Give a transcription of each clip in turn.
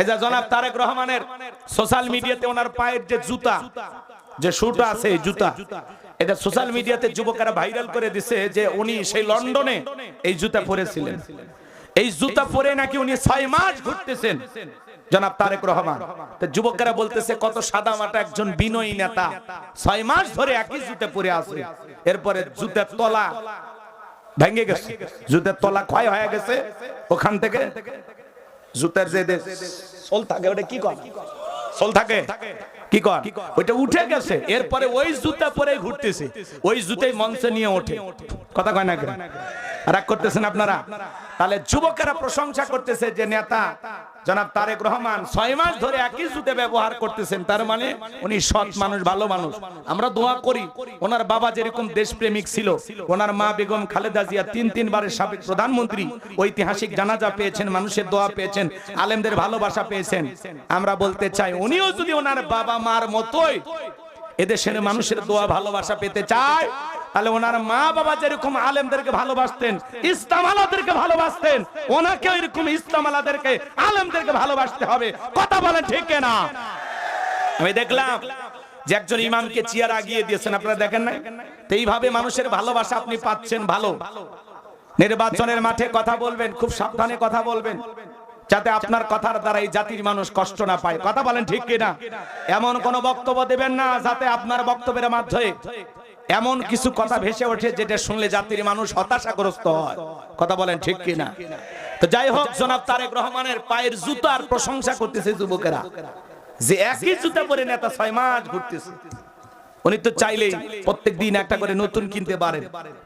এই যে জনাব তারেক রহমানের সোশ্যাল মিডিয়াতে ওনার পায়ের যে জুতা, যে শুটা আছে জুতা, এটা সোশ্যাল মিডিয়াতে যুবকেরা ভাইরাল করে দিছে যে উনি সেই লন্ডনে এই জুতা পরেছিলেন। এই জুতা পরে নাকি উনি ছয় মাস ঘুরতেছেন, জনাব তারেক রহমান। যুবকেরা বলতেছে, কত সাদা মাটা একজন বিনয়ী নেতা, ছয় মাস ধরে একই জুতা পরে আছে। এরপরে জুতার তলা ভেঙে গেছে, জুতার তলা ক্ষয় হয়ে গেছে, ওখান থেকে জুতার যে দেশ সোল থাকে ওটা কি কর সোল থাকে। কি কর ওইটা উঠে গেছে। এরপরে ওই জুতা পরে ঘুরতেছে। ওই জুতাই মঞ্চে নিয়ে ওঠে। কথা কয় না কেন? রাগ করতেছেন আপনারা? তাহলে যুবকেরা প্রশংসা করতেছে যে নেতা জনাব তারেক রহমান, ছয় মাস ধরে একই জুতে ব্যবহার করতেছেন, তার মানে উনি সৎ মানুষ, ভালো মানুষ। আমরা দোয়া করি, ওনার বাবা যেরকম দেশপ্রেমিক ছিল, ওনার মা বেগম খালেদা জিয়া তিন, তিনবারের সাবেক প্রধানমন্ত্রী, ঐতিহাসিক জানাজা পেয়েছেন, মানুষের দোয়া পেয়েছেন, আলেমদের ভালোবাসা পেয়েছেন। আমরা বলতে চাই, উনিও যদি ওনার বাবা মার মতোই এদেশের মানুষের দোয়া, ভালোবাসা পেতে চায় তাহলে ওনার মা বাবা যেরকম আলেমদেরকে ভালোবাসতেন, ইসলাম আলাদেরকে ভালোবাসতেন ওনাকে এরকম ইসলাম আলাদেরকে, আলেমদেরকে ভালোবাসতে হবে। কথা বলেন ঠিক না আমি দেখলাম যে একজন ইমামকে চেয়ার আগিয়ে দিয়েছেন, আপনারা দেখেন না তো এইভাবে মানুষের ভালোবাসা আপনি পাচ্ছেন ভালো। নির্বাচনের মাঠে কথা বলবেন, খুব সাবধানে কথা বলবেন, যাতে আপনার কথার দ্বারা এই জাতির মানুষ কষ্ট না পায়। কথা বলেন ঠিক কিনা? এমন কোন বক্তব্য দেবেন না, যাতে আপনার বক্তব্যের মাধ্যমে এমন কিছু কথা ভেসে ওঠে যেটা শুনলে জাতির মানুষ হতাশাগ্রস্ত হয়। কথা বলেন ঠিক কিনা? তো যাই হোক, জনাব তারেক রহমানের পায়ের জুতার প্রশংসা করতেছে যুবকেরা। যে একই জুতা পরে নেতা ছয় মাস ঘুরতেছে। উনি তো চাইলেই প্রত্যেক দিন একটা করে নতুন কিনতে পারেন,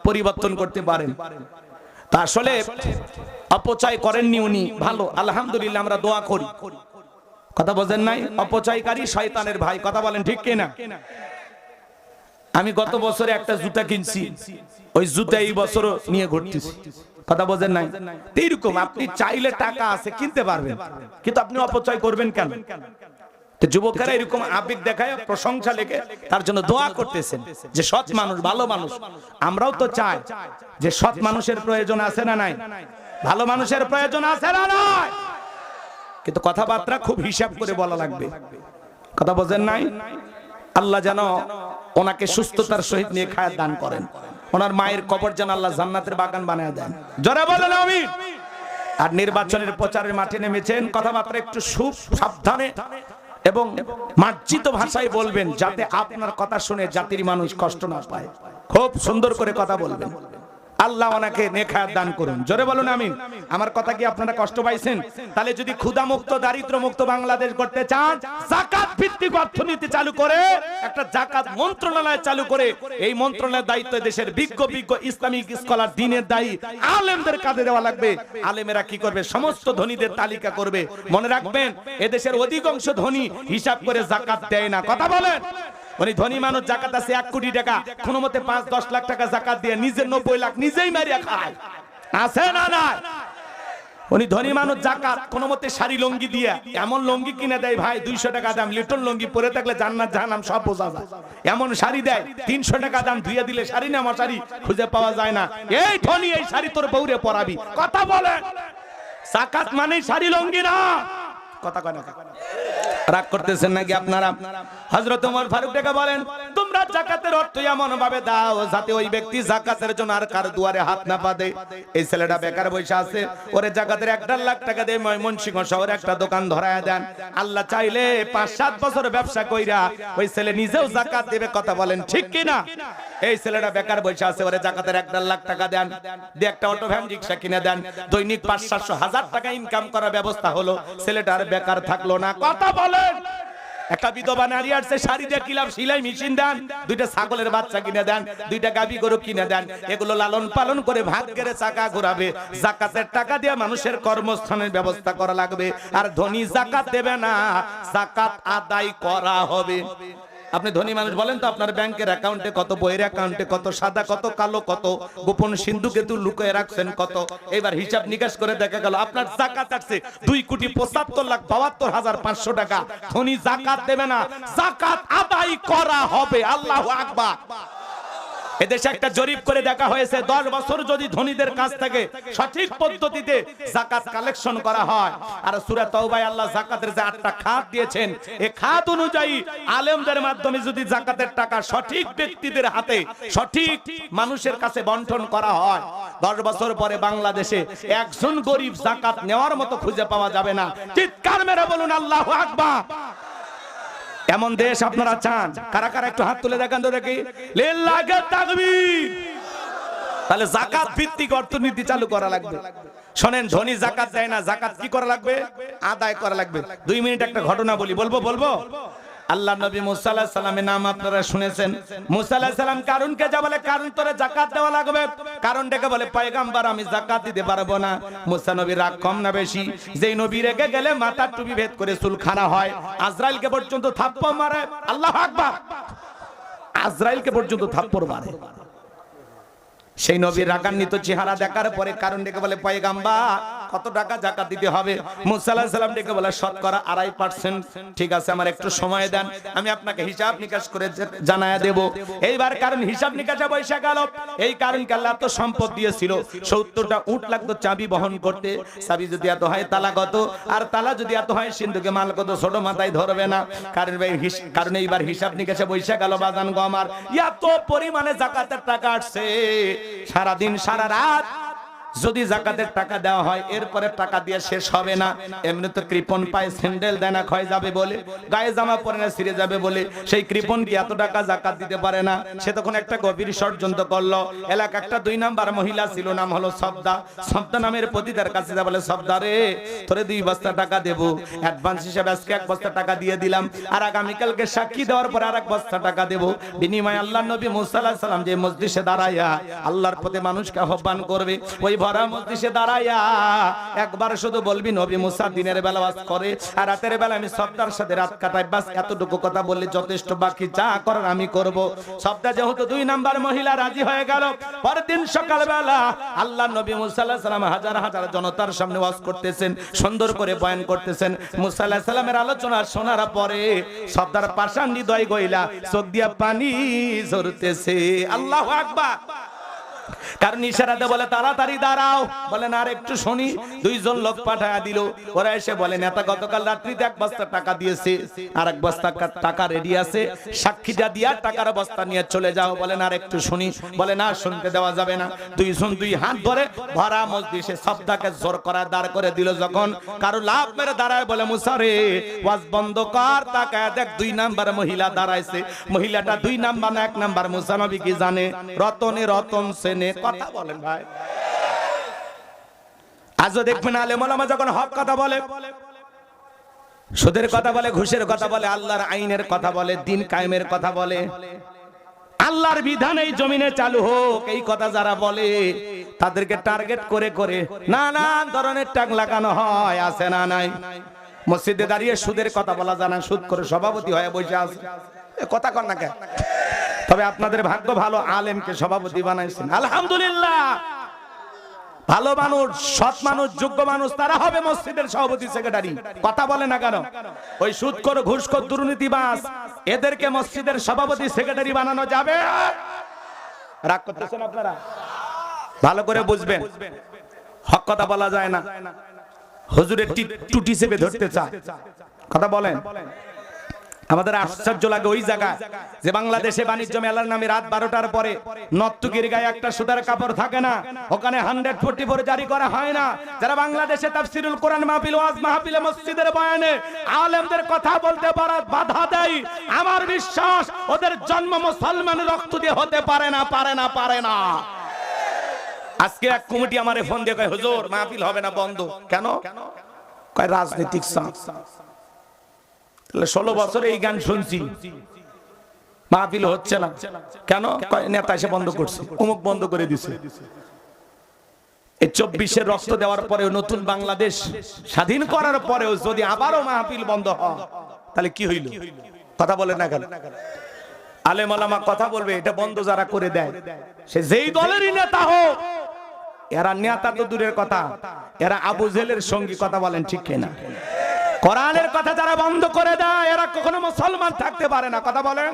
পরিবর্তন করতে পারেন। তা আসলে অপচয় করেননি উনি। ভালো, আলহামদুলিল্লাহ আমরা দোয়া করি। কথা বোঝেন নাই? অপচয়কারী শয়তানের ভাই, কথা বলেন ঠিক কিনা? আমি গত বছরে একটা জুতা কিনছি। ওই জুতা এই বছর নিয়ে ঘুরতেছি। কথা বোঝেন নাই? এইরকম আপনি চাইলে টাকা আছে, কিনতে পারবেন। কিন্তু আপনি অপচয় করবেন কেন? যুবকেরা এরকম আবেগ দেখায়, প্রশংসা লেগে তার জন্য দোয়া করতেছেন যে সৎ মানুষ, ভালো মানুষ। আমরাও তো চাই যে সৎ মানুষের প্রয়োজন আছে না নাই? ভালো মানুষের প্রয়োজন আছে না নাই? কিন্তু কথাবার্তা খুব হিসাব করে বলা লাগবে। কথা বোঝেন নাই? আল্লাহ যেন ওনাকে সুস্থতার সহিত নিয়ে খায় দান করেন। ওনার মায়ের কবর যেন আল্লাহ জান্নাতের বাগান বানায় দেন। জোরে বলেন আমি আর নির্বাচনের প্রচারের মাঠে নেমেছেন কথাবার্তা একটু সুখ সাবধানে এবং মার্জিত ভাষায় বলবেন, যাতে আপনার কথা শুনে জাতির মানুষ কষ্ট না পায়। খুব সুন্দর করে কথা বলবেন। আল্লাহ ওনাকে নেখায়াত দান করুন। জোরে বলুন, আমিন। আমার কথা কি আপনারা কষ্ট পাইছেন? তাহলে যদি ক্ষুধা মুক্ত দারিদ্র মুক্ত বাংলাদেশ করতে চান, জাকাত ভিত্তিক অর্থনীতি চালু করে, একটা জাকাত মন্ত্রণালয় চালু করে, এই মন্ত্রণালয়ের দায়িত্ব দেশের বিজ্ঞ বিজ্ঞ ইসলামিক স্কলার, দিনের দায়ী, আলেমদের কাঁধে দেওয়া লাগবে। আলেমেরা কি করবে? সমস্ত ধনীদের তালিকা করবে। মনে রাখবেন, এদেশের অধিকাংশ ধনী হিসাব করে জাকাত দেয় না। কথা বলেন। উনি ধনী মানুষ, জাকাত আছে এক কোটি টাকা। কোনো মতে পাঁচ, দশ লাখ টাকা জাকাত দিয়ে নিজের নব্বই লাখ নিজেই মারিয়া খায়। আছে না না উনি ধনী মানুষ, জাকাত, কোনো মতে শাড়ি, লঙ্গি দিয়ে এমন লঙ্গি কিনে দেয়, ভাই, দুইশো টাকা দাম, লিটন লঙ্গি পরে থাকলে জান্নাত, জাহান্নাম সব বোঝা যায়। এমন শাড়ি দেয়, তিনশো টাকা দাম ধুয়ে দিলে শাড়ি না, আমার শাড়ি খুঁজে পাওয়া যায় না। এই ধনী, এই শাড়ি তোর বউরে পরাবি। কথা বলে জাকাত মানে শাড়ি, লঙ্গি না। কথা কয় না রাগ করতেছেন নাকি আপনারা? হযরত ওমর ফারুক ডেকে বলেন, তোমরা জাকাতের অর্থ এমন ভাবে দাও যাতে ওই ব্যক্তি জাকাতের জন্য আর কার দুয়ারে হাত না পাদে এই ছেলেটা বেকার বসে আছে। ওরে জাকাতের একটা লাখ টাকা দিয়ে ময়মনসিংহ শহরে একটা দোকান ধরায় দেন। আল্লাহ চাইলে পাঁচ, সাত বছর ব্যবসা কইরা ওই ছেলে নিজেও জাকাত দেবে কথা বলেন, ঠিক কি না? এই ছেলেটা বেকার বসে আছে, ওরে জাকাতের একটা লাখ টাকা দেন। দিয়ে একটা অটো ভ্যান রিক্সা কিনে দেন। দৈনিক পাঁচ, সাতশো হাজার টাকা ইনকাম করার ব্যবস্থা হলো। ছেলেটা আর বেকার থাকল না। কথা বলেন। একটা বিধবা নারী আসছে, শাড়ি দিয়ে কিলাম, সিলাই মেশিন দেন, দুইটা ছাগলের বাচ্চা কিনে দেন, দুইটা গাবি গরু কিনে দেন, এগুলো লালন পালন করে ভাগ করে চাকা ঘোরাবে। জাকাতের টাকা দিয়ে মানুষের কর্মস্থানের ব্যবস্থা করা লাগবে। আর ধনী জাকাত দেবে না, জাকাত আদায় করা হবে। আপনি ধনী মানুষ বলেন তো, আপনার ব্যাংকের অ্যাকাউন্টে কত, বইয়ের অ্যাকাউন্টে কত, সাদা কত, কালো কত, গোপন সিন্ধু কেতু লুকিয়ে রাখছেন কত? এবার হিসাব নিকাশ করে দেখা গেল, আপনার জাকাত আসছে দুই কোটি পঁচাত্তর লাখ বাহাত্তর হাজার পাঁচশো টাকা। ধনী জাকাত দেবে না, জাকাত আদায় করা হবে, আল্লাহ আকবার। এদেশে একটা জরিপ করে দেখা হয়েছে, দশ বছর যদি ধনীদের কাছ থেকে সঠিক পদ্ধতিতে জাকাত কালেকশন করা হয়, আর সুরা তওবায় আল্লাহ জাকাতের যে আটটা খাত দিয়েছেন এই খাত অনুযায়ী আলেমদের মাধ্যমে যদি জাকাতের টাকা সঠিক ব্যক্তিদের হাতে, সঠিক মানুষের কাছে বন্টন করা হয়, দশ বছর পরে বাংলাদেশে একজন গরিব জাকাত নেওয়ার মতো খুঁজে পাওয়া যাবে না। চিৎকার মেরে বলুন, আল্লাহ আকবার। এমন দেশ আপনারা চান? কারা কারা একটু হাত তুলে দেখান তো দেখি। তাহলে জাকাত ভিত্তিক অর্থনীতি চালু করা লাগবে। শোনেন, ধনী জাকাত দেয় না জাকাত কি করা লাগবে? আদায় করা লাগবে। দুই মিনিট একটা ঘটনা বলি। বলব বলব? আল্লাহ নবী মুসা আলাইহিস সালামের নাম আপনারা শুনেছেন। মুসা আলাইহিস সালাম কারুনকে যা বলে কারণ তোরে জাকাত দেওয়া লাগবে। কারণ ডেকে বলে, পয়গাম্বার, আমি জাকাত দিতে পারব না। মুসা নবীর রাগ কম না বেশি। যেই নবী রেগে গেলে মাথার টুপি ভেদ করে চুলখানা হয়। আজরাইলকে পর্যন্ত থাপ্পড় মারে। আল্লাহ আকবার! আজরাইলকে পর্যন্ত থাপ্পড় মারে। সেই নবীর রাগান্বিত চেহারা দেখার পরে কারণ ডেকে বলে পয়গাম্বা কত টাকা জাকাত দিতে হবে? মুসা আলাইহিস সালাম ডেকে বলে, শতকরা আড়াই পার্সেন্ট ঠিক আছে, আমার একটু সময় দেন, আমি আপনাকে হিসাব নিকাশ করে জানায়া দেব। এইবার কারণ হিসাব নিকাশে বৈশা গেল। এই কারণ আল্লাহ তো সম্পদ দিয়েছিল। সত্তরটা উট লাগতো চাবি বহন করতে। চাবি যদি এত হয়, তালা কত আর তালা যদি এত হয়, সিন্ধুকে মাল কত ছোট মাথায় ধরবে না। কারণ ভাই কারণ এইবার হিসাব নিকাশে বৈশা গেল বাজান গো আমার। এত পরিমাণে জাকাতের টাকা আসছে। সারাদিন, সারা রাত যদি জাকাতের টাকা দেওয়া হয়, এরপরে টাকা দিয়ে শেষ হবে না। এমনি তো কৃপন পায় স্যান্ডেল দেয় না ক্ষয় যাবে বলে, গায়ে জামা পরে না, ছিঁড়ে যাবে বলে। সেই কৃপন কি এত টাকা জাকাত দিতে পারে না? সে তখন একটা গভীর ষড়যন্ত্র করল। এলাকা একটা দুই নাম্বার মহিলা ছিল, নাম হলো সবদা। সবদা নামের প্রতি তার কাছে যা বলে, সবদা রে, তোরে দুই বস্তা টাকা দেবো। অ্যাডভান্স হিসেবে আজকে এক বস্তা টাকা দিয়ে দিলাম। আর আগামীকালকে সাক্ষী দেওয়ার পর আর এক বস্তা টাকা দেবো। বিনিময়ে আল্লাহ নবী মুসা আলাইহিস সালাম যে মসজিদে দাঁড়াইয়া আল্লাহর পথে মানুষকে আহ্বান করবে, ওই ভরা মসজিদে দাঁড়াইয়া একবার শুধু বলবি, নবী মুসা দিনের বেলা ওয়াজ করে, আর রাতের বেলা আমি সবদার সাথে রাত কাটাই। বাস এতটুকু কথা বললে যথেষ্ট, বাকি যা করার আমি করব। সবদা যেহেতু দুই নাম্বার মহিলা রাজি হয়ে গেল, পরের দিন সকালবেলা আল্লাহ নবী মুসা সালাম হাজার হাজার জনতার সামনে ওয়াজ করতেছেন, সুন্দর করে বয়ান করতেছেন। মুসা সালামের আলোচনা শোনার পরে সবদার পাশান হৃদয় গইলা, চোখ পানি ঝরতেছে। আল্লাহু আকবার। কারণ ইশারাতে বলে, তাড়াতাড়ি দাঁড়াও। বলেন আর একটু শুনি। দুইজন লোক পাঠায়া দিল। ওরা এসে বলে, নেতা গতকাল রাত্রিতে এক বস্তা টাকা দিয়েছে। আর এক বস্তা টাকা রেডি আছে। সাক্ষীটা দিয়া টাকার বস্তা নিয়ে চলে যাও। বলেন আর একটু শুনি। বলে, না, শুনতে দেওয়া যাবে না। দুইজন দুই হাত ধরে ভরা মসজিদে সবটাকে জোর করা দাঁড় করে দিল। যখন কারও লাভ মেরে দাঁড়ায় বলে মুসারে ওয়াজ বন্ধ কর। তাকায় দেখ, দুই নাম্বার মহিলা দাঁড়াইছে। মহিলাটা দুই নাম্বার না, এক নাম্বার মুসানবী কি জানে? রতনে রতন সেনে কথা বলেন ভাই। আজও দেখবেন আলেমা যখন হক কথা বলে, সুদের কথা বলে, ঘুষের কথা বলে, আল্লাহর আইনের কথা বলে, দিন কায়েমের কথা বলে, আল্লাহর বিধান এই জমিনে চালু হোক, এই কথা যারা বলে, তাদেরকে টার্গেট করে করে নানান ধরনের টাক লাগানো হয়, আছে না নাই? মসজিদে দাঁড়িয়ে সুদের কথা বলা জানা, সুদ করে সভাপতি হয়ে বসে আছে। কথা কর না কেন? তবে আপনাদের ভাগ্য ভালো, আলেমকে সভাপতি বানাইছেন। আলহামদুলিল্লাহ। ভালো মানুষ, সৎ মানুষ, যোগ্য মানুষ, তারা হবে মসজিদের সভাপতি, সেক্রেটারি। কথা বলে না কেন? ওই সুদখোর ঘুষখোর দুর্নীতিবাস এদেরকে মসজিদের সভাপতি, সেক্রেটারি বানানো যাবে? রাগ করতেছেন আপনারা? ভালো করে বুঝবেন। হক কথা বলা যায় না। হুজুরের টুটি চেপে ধরতে চায়। কথা বলেন। আমাদের আশ্চর্য লাগে ওই জায়গায় যে বাংলাদেশে বাণিজ্য মেলার নামে রাত বারোটার পরে নর্তুকির গায়ে একটা সুতার কাপড় থাকে না। ওখানে হান্ড্রেড ফোর্টি ফোর জারি করা হয় না। যারা বাংলাদেশে তাফসিরুল কোরআন মাহফিল, ওয়াজ মাহফিলে, মসজিদের বয়ানে আলেমদের কথা বলতে পারা বাধা দেয়। আমার বিশ্বাস, ওদের জন্ম মুসলমান রক্ত দিয়ে হতে পারে না পারে না পারে না। আজকে এক কমিটি আমারে ফোন দিয়ে কয়, হুজুর, মাহফিল হবে না, বন্ধ। কেন? কয়, রাজনৈতিক চাপ। তাহলে ষোলো বছরে এই গান শুনছি। মাহফিল হচ্ছে না। কেন? নেতা এসে বন্ধ করছে। অমুক বন্ধ করে দিছে। এই চব্বিশের রক্ত দেওয়ার পরেও নতুন বাংলাদেশ স্বাধীন করার পরেও যদি আবারও মাহফিল বন্ধ হয় তাহলে কি হইল? কথা বলে না কেন? আলেম আলামা কথা বলবে এটা বন্ধ যারা করে দেয় সে যেই দলেরই নেতা হোক এরা নেতা তো দূরের কথা। এরা আবু জেলের সঙ্গী কথা বলেন ঠিক কিনা? কোরআনের কথা যারা বন্ধ করে দেয়, এরা কখনো মুসলমান থাকতে পারে না। কথা বলেন।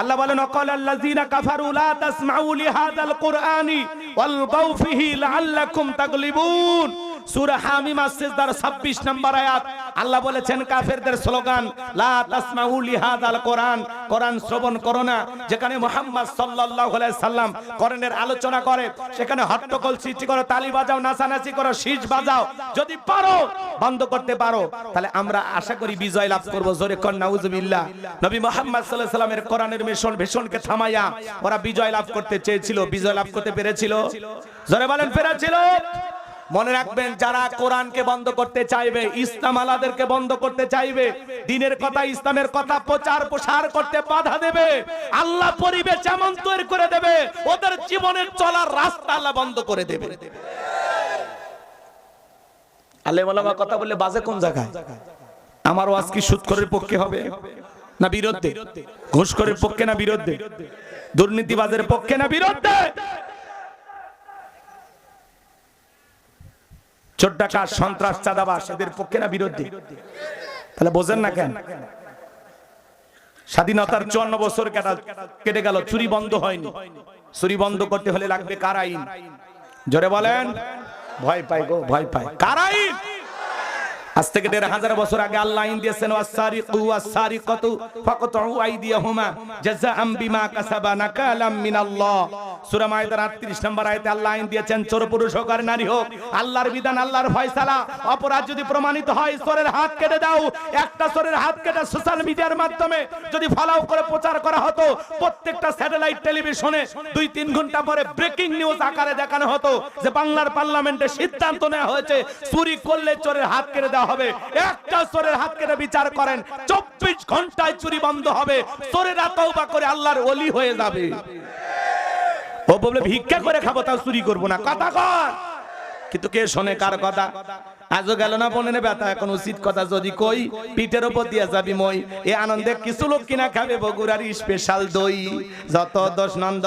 আল্লাহ বলেন, অকল আল্লাযীনা কাফারু লা তাসমাউ লিহাযাল কুরআনি ওয়াল ফিহি লাআল্লাকুম তাগলিবুন। সূরা হামিম সিজদার 26 নম্বর আয়াত। আল্লাহ বলেছেন কাফেরদের স্লোগান, লা তাসমাউ লিহাযাল কোরআন। কোরআন শ্রবণ করো না। যেখানে মুহাম্মদ সাল্লাল্লাহু আলাইহি সাল্লাম কোরআনের আলোচনা করে, সেখানে হট্টগোল সৃষ্টি করো, তালি বাজাও, নাচানাচি করো বাজাও। যদি পারো, বন্ধ করতে পারো, তাহলে আমরা আশা করি বিজয় লাভ করব। জোরে কর নাউজুবিল্লাহ নবী মুহাম্মদ সাল্লাল্লাহু আলাইহি সাল্লামের কোরআনের মিশন, ভীষণকে থামাইয়া ওরা বিজয় লাভ করতে চেয়েছিল, বিজয় লাভ করতে পেরেছিল। জোরে বলেন, পেরেছিল? মনে রাখবেন, যারা কোরআনকে বন্ধ করতে চাইবে, ইসলাম আলাদেরকে বন্ধ করতে চাইবে, দিনের কথা, ইসলামের কথা, প্রচার, প্রসার করতে বাধা দেবে। আল্লাহ পরিবেশ এমন তৈরি করে দেবে, ওদের জীবনের চলার রাস্তা আল্লাহ বন্ধ করে দেবে। আল্লাহ কথা বললে বাজে কোন জায়গায়? আমার ওয়াজ কি সুৎখরের পক্ষে হবে না বিরুদ্ধে? ঘুষখোরের পক্ষে না বিরুদ্ধে? দুর্নীতিবাজের পক্ষে না বিরুদ্ধে? চোর ডাকা সন্ত্রাস চাঁদাবাস এদের পক্ষে না বিরোধী? তাহলে বোঝেন না কেন? স্বাধীনতার চুয়ান্ন বছর কেটা- গেল, চুরি বন্ধ হয়নি। চুরি বন্ধ করতে হলে লাগবে কার আইন? জোরে বলেন। ভয় পাই গো, ভয় পাই। কার আইন? আজ থেকে দেড় হাজার বছর আগে আল্লাহ আইন দিয়েছেন জাযাআম বিমা কাসাবা নাকালাম সূরা মাইদার 38 নম্বর আয়াতে আল্লাহ আইন দিয়েছেন, চোর, পুরুষ হোক আর নারী হোক, আল্লাহর বিধান, আল্লাহর ফয়সালা, অপরাধ যদি প্রমাণিত হয়, চোরের হাত কেটে দাও। একটা চোরের হাত কেটে সোশ্যাল মিডিয়ার মাধ্যমে যদি ফলাও করে প্রচার করা হতো, প্রত্যেকটা স্যাটেলাইট টেলিভিশনে দুই, তিন ঘণ্টা পরে ব্রেকিং নিউজ আকারে দেখানো হতো যে বাংলার পার্লামেন্টে সিদ্ধান্ত নেওয়া হয়েছে, চুরি করলে চোরের হাত কেটে হবে। একটা বিচার করেন। চব্বিশ ঘন্টায় চুরি বন্ধ হবে। করে আল্লাহর ওলি হয়ে যাবে। ও ভিক্ষা করে খাব, তাও চুরি করব না। কথা কর কিন্তু কে শোনে কার কথা? আজও গেল না বনে ব্যথা? এখন উচিত কথা যদি কই, পিঠের উপর দিয়া যাবি মই। এ আনন্দে কিছু লোক কিনা খাবে বগুড়ার স্পেশাল দই। যত দশ নন্দ